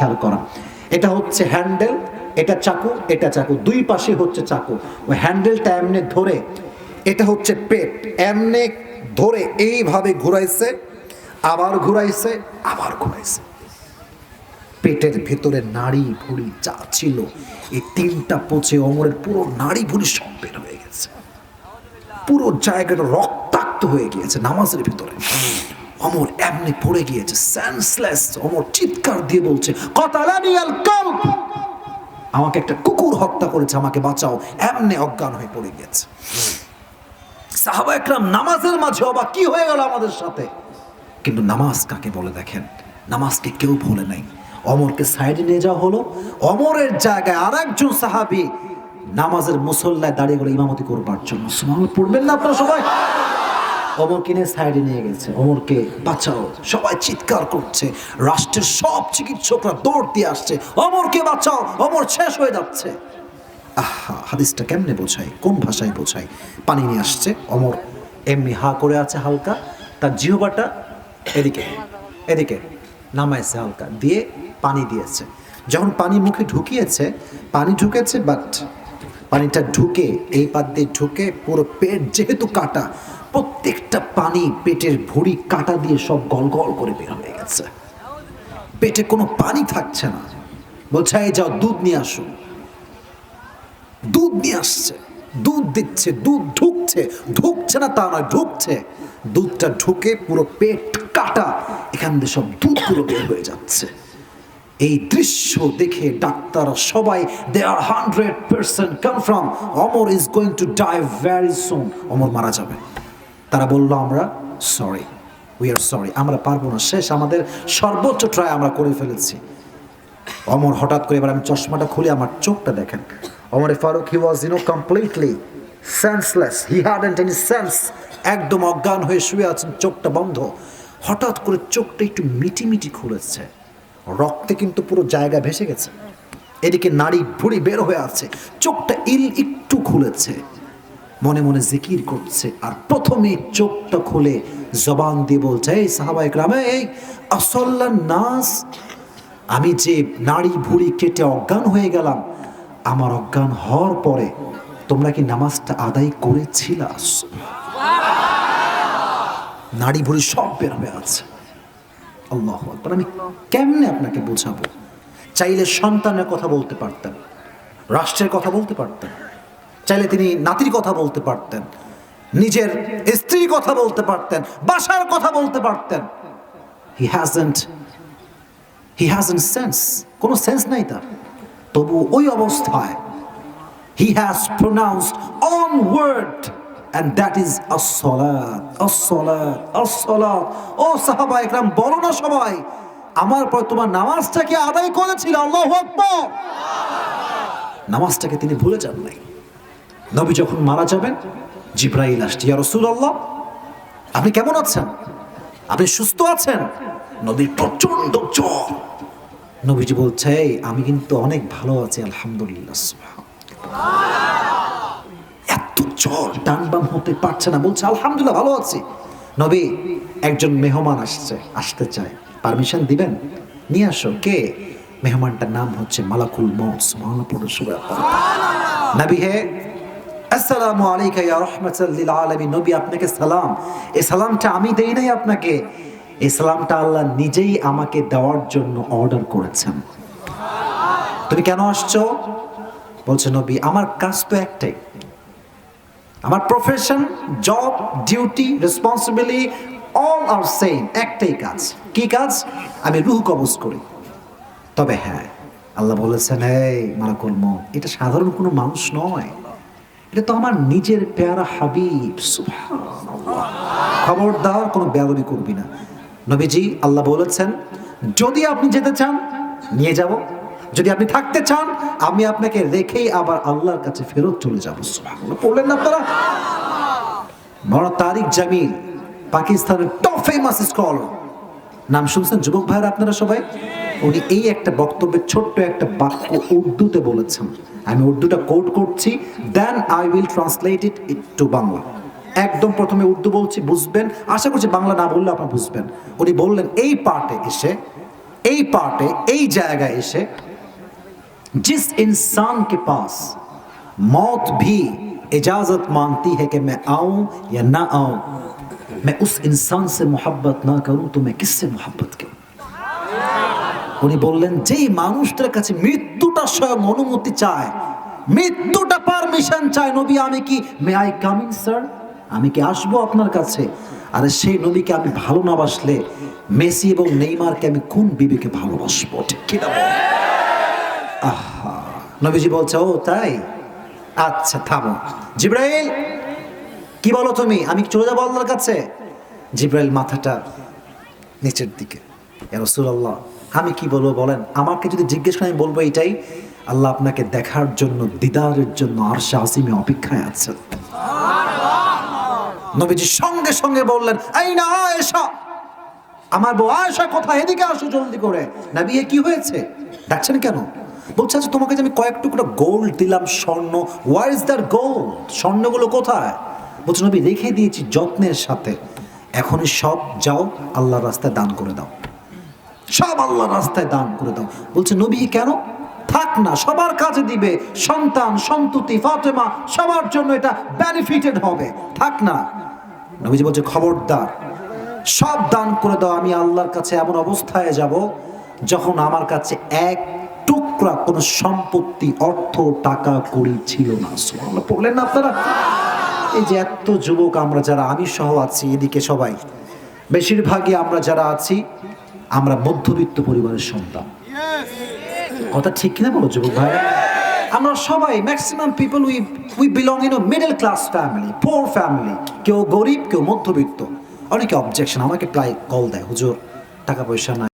খেয়াল করা। এটা হচ্ছে হ্যান্ডেল, এটা চাকু এটা চাকু। দুই পাশে হচ্ছে চাকু। ওই হ্যান্ডেলটা এমনি ধরে, এটা হচ্ছে পেট। এমনি ধরে এইভাবে ঘুরাইছে, আবার ঘুরাইছে আবার ঘুরাইছে। পেটের ভেতরে নাড়ি ভুড়ি যা ছিল, এই তিনটা পচে অমরের পুরো নাড়ি ভুড়ি সব বের হয়ে গেছে। পুরো জায়গাটা রক্তাক্ত হয়ে গিয়েছে নামাজের ভিতরে। অমর এমনি পড়ে গিয়েছে সেন্সলেস অমর চিৎকার দিয়ে বলছে, কতালানি আল কালব! আমাকে একটা কুকুর হত্যা করেছে, আমাকে বাঁচাও, এমনি অজ্ঞান হয়ে পড়ে গিয়েছে। সাহাবা একরাম নামাজের মাঝে অবা কি হয়ে গেল আমাদের সাথে? কিন্তু নামাজ কাকে বলে দেখেন? নামাজকে কেউ ভুলে নাই। অমরকে সাইডে নিয়ে যাওয়া হলো, অমরের জায়গায় আর একজন সাহাবি নামাজের মুসল্লায় দাঁড়িয়ে গেলো ইমামতি করবার জন্য। পড়বেন না আপনারা সবাই? অমর কিনে সাইডে নিয়ে গেছে। অমরকে বাঁচাও। সবাই চিৎকার করছে। রাষ্ট্রের সব চিকিৎসকরা দৌড় দিয়ে আসছে। অমরকে বাঁচাও। অমর শেষ হয়ে যাচ্ছে। আহা, হাদিসটা কেমনে বোঝাই কোন ভাষায় বোঝাই পানি নিয়ে আসছে। অমর এমনি হা করে আছে হালকা। তার জিহবাটা এদিকে এদিকে নামাইছে হালকা। দিয়ে পানি দিয়েছে। যখন পানি মুখে ঢুকিয়েছে, পানি ঢুকেছে বাট পানিটা ঢুকে, এই পাত দিয়ে ঢুকে পুরো পেট যেহেতু কাটা প্রত্যেকটা পানি পেটের ভুড়ি কাটা দিয়ে সব গল গল করে বের হয়ে গেছে। পেটে কোনো পানি থাকছে না। বলছে, এই যাও, দুধ নিয়ে আসুন দুধ নিয়ে আসছে। দুধ দিচ্ছে, দুধ ঢুকছে। ঢুকছে না তা নয়, ঢুকছে। দুধটা ঢুকে পুরো পেট কাটা, এখান দিয়ে সব দুধগুলো বের হয়ে যাচ্ছে। এই দৃশ্য দেখে ডাক্তার সবাই they are hundred percent confirm Amar is going to die very soon Amar মারা যাবে। তারা বলল, আমরা সরি উই আর সরি আমরা পারব না। শেষ আমাদের সর্বোচ্চ ট্রাই আমরা করে ফেলেছি। অমর হঠাৎ করে এবার আমি চশমাটা খুলে আমার চোখটা দেখেন। Amar Faruk he was you know completely senseless he had and any sense একদম অজ্ঞান হয়ে শুয়ে আছেন, চোখটা বন্ধ। হঠাৎ করে চোখটা একটু মিটি মিটি খুলেছে। রক্তে কিন্তু পুরো জায়গা ভেসে গেছে। এদিকে নাড়ি ভুড়ি বের হয়ে আছে। চোখটা ইল একটু খুলেছে। মনে মনে জিকির করছে। আর প্রথমে চোখটা খুলে জবান দিয়ে বলছে, এই সাহাবা একরামে এই আসল্লা নাস, আমি যে নাড়ি ভুড়ি কেটে অজ্ঞান হয়ে গেলাম, আমার অজ্ঞান হওয়ার পরে তোমরা কি নামাজটা আদায় করেছিল? নাড়ি ভুড়ি সব বের হয়ে আছে। আল্লাহ আকবার। আমি কেমনে আপনাকে বোঝাবো? চাইলে সন্তানের কথা বলতে পারতাম রাষ্ট্রের কথা বলতে পারতেন। চাইলে তিনি নাতির কথা বলতে পারতেন, নিজের স্ত্রীর কথা বলতে পারতেন, বাসার কথা বলতে পারতেন। He hasn't he hasn't sense কোনো সেন্স নাই তার। তবু ওই অবস্থায় he has pronounced one word and that is আসলাত আসলাত আসলাত ও সাহাবা একরাম, বলো না সবাই, আমার পর তোমার নামাজটাকে আদায় করেছিল, আল্লাহ নামাজটাকে তিনি ভুলে যান নাই। নবী যখন মারা যাবেন জিব্রাইল আসছে ইয়া রাসূলুল্লাহ আপনি কেমন আছেন? আপনি সুস্থ আছেন? নবীর প্রচণ্ড জ্বর। নবীজি বলছে "এই, আমি কিন্তু অনেক ভালো আছি আলহামদুলিল্লাহ এত জ্বর ডান বাম হতে পারছে না বলছে আলহামদুলিল্লাহ ভালো আছি। নবী একজন মেহমান আসছে আসতে চায়। পারমিশন দিবেন? নিয়ে আসো। কে? মেহমানটার নাম হচ্ছে মালাকুল মৌত সুবহানাল্লাহ পড়ো নবী হে আসসালামু আলাইকা ইয়া রাহমাতাল আলামিন, নবী আপনাকে সালাম। এই সালামটা আমি দেই নাই আপনাকে। এই সালামটা আল্লাহ নিজেই আমাকে দেওয়ার জন্য অর্ডার করেছেন। তুমি কেন আসছো? বলছে, নবী, আমার কাজ তো একটাই। আমার profession job duty responsibility all are same একটাই কাজ। কি কাজ? আমি রুহ কবজ করি। তবে হ্যাঁ আল্লাহ বলেছেন, এই মালাকুল মত এটা সাধারণ কোনো মানুষ নয়। এটা তো আমার নিজের পেয়ারা হাবিব। খবরদার, কোনো বেয়াদবি করবি না। নবীজি, আল্লাহ বলেছেন, যদি আপনি যেতে চান, নিয়ে যাব। যদি আপনি থাকতে চান, আমি আপনাকে রেখেই আবার আল্লাহর কাছে ফেরত চলে যাব। পড়লেন না আপনারা? মৌলানা তারিক জামিল, পাকিস্তানের টপ ফেমাস স্কলার নাম শুনছেন যুবক ভাইয়ের আপনারা সবাই? উনি এই একটা বক্তব্যে ছোট্ট একটা বাক্য উর্দুতে বলেছেন আমি উর্দুটা কোট করছি then I will translate it to Bangla একদম প্রথমে উর্দু বলছি বুঝবেন আশা করছি বাংলা না বললে আপনারা বুঝবেন উনি বললেন এই পার্টে এসে এই পার্টে এই জায়গায় এসে जिस इंसान के पास मौत भी इजाजत मांगती है कि मैं आऊं या ना आऊं मैं उस इंसान से मोहब्बत ना करूं तो मैं किससे मोहब्बत करूं উনি বললেন, যেই মানুষটার কাছে মৃত্যুটা স্বয়ং অনুমতি চায়, মৃত্যুটা পারমিশন চায়, নবী, আমি কি মে আই কামিং স্যার আমি কি আসব আপনার কাছে? আরে সেই নবীকে আমি ভালো না বাসলে মেসি এবং নেইমারকে আমি কোন বিবেকে ভালোবাসবো? ঠিক? আহা, নবীজি বলছে, ও, তাই? আচ্ছা থামো। জিব্রাইল, কি বলো তুমি? আমি চলে যাব আল্লাহর কাছে? জিব্রাইল মাথাটা নিচের দিকে। রসুল্লাহ আমি কি বলব বলেন? আমাকে যদি জিজ্ঞেস করেন আমি বলব এটাই আল্লাহ আপনাকে দেখার জন্য দিদারের জন্য আর আসিমে অপেক্ষায় আছেন। নবীজি সঙ্গে সঙ্গে বললেন এই না আয়েশা আমার বউ আয়েশা কোথায়? এদিকে আসো জলদি করে। না এ কি হয়েছে? ডাকছেন কেন? বলছে আচ্ছা তোমাকে যে আমি কয়েক টুকরো গোল্ড দিলাম স্বর্ণ ওয়ার ইজ দ্যাট গোল্ড স্বর্ণগুলো কোথায়? বলছে নবী রেখে দিয়েছি যত্নের সাথে। এখনই সব যাও আল্লাহর রাস্তায় দান করে দাও। সব আল্লাহ রাস্তায় দান করে দাও। বলছে, নবী, কেন? থাক না, সবার কাজে দিবে। সন্তান, সন্ততি, ফাতেমা, সবার জন্য এটা বেনিফিটেড হবে। থাক না। নবীজি বলছে, খবরদার, সব দান করে দাও, আমি আল্লাহর কাছে এমন অবস্থায় যাব যখন আমার কাছে এক টুকরা কোনো সম্পত্তি, অর্থ, টাকা করি ছিল না। পড়লেন না আপনারা? এই যে এত যুবক আমরা যারা, আমি সহ আছি, এদিকে সবাই। বেশিরভাগই আমরা যারা আছি আমরা মধ্যবিত্ত পরিবারের সন্তান। কথা ঠিক কিনা বলো, যুবক ভাই? আমরা সবাই maximum people we we belong in middle class family poor family কেউ গরিব, কেউ মধ্যবিত্ত। অনেকে অবজেকশন আমাকে প্রায় কল দেয়, হুজুর, টাকা পয়সা নাই।